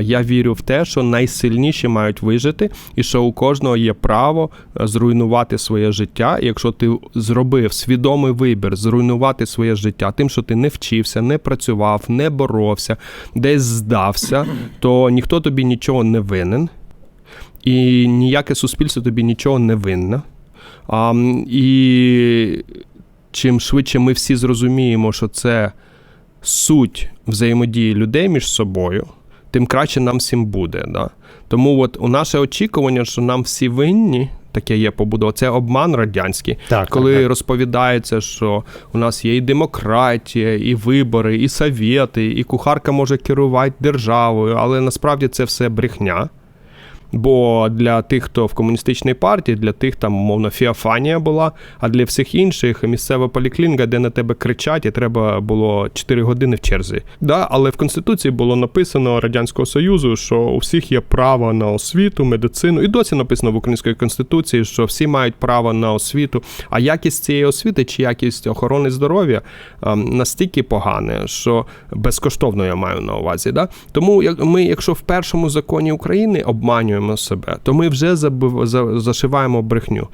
Я вірю в те, що найсильніші мають вижити, і що у кожного є право е, зруйнувати своє життя. І якщо ти зробив свідомий вибір зруйнувати своє життя, тим, що ти не вчився, не працював, не боровся, десь здався, то ніхто тобі нічого не винен, і ніяке суспільство тобі нічого не винне. А, і чим швидше ми всі зрозуміємо, що це суть взаємодії людей між собою, тим краще нам всім буде. Да? Тому от у наше очікування, що нам всі винні, таке є побудова, це обман радянський. Так, Коли так, так. розповідається, що у нас є і демократія, і вибори, і совєти, і кухарка може керувати державою, але насправді це все брехня. Бо для тих, хто в комуністичній партії, для тих там, мовно, фіафанія була, а для всіх інших місцева поліклініка, де на тебе кричать, і треба було 4 години в черзі. Да, але в Конституції було написано Радянського Союзу, що у всіх є право на освіту, медицину. І досі написано в Українській Конституції, що всі мають право на освіту. А якість цієї освіти чи якість охорони здоров'я ем, настільки погане, що безкоштовно я маю на увазі. Да? Тому як ми, якщо в першому законі України обманюємо себе, то ми вже зашиваємо брехню.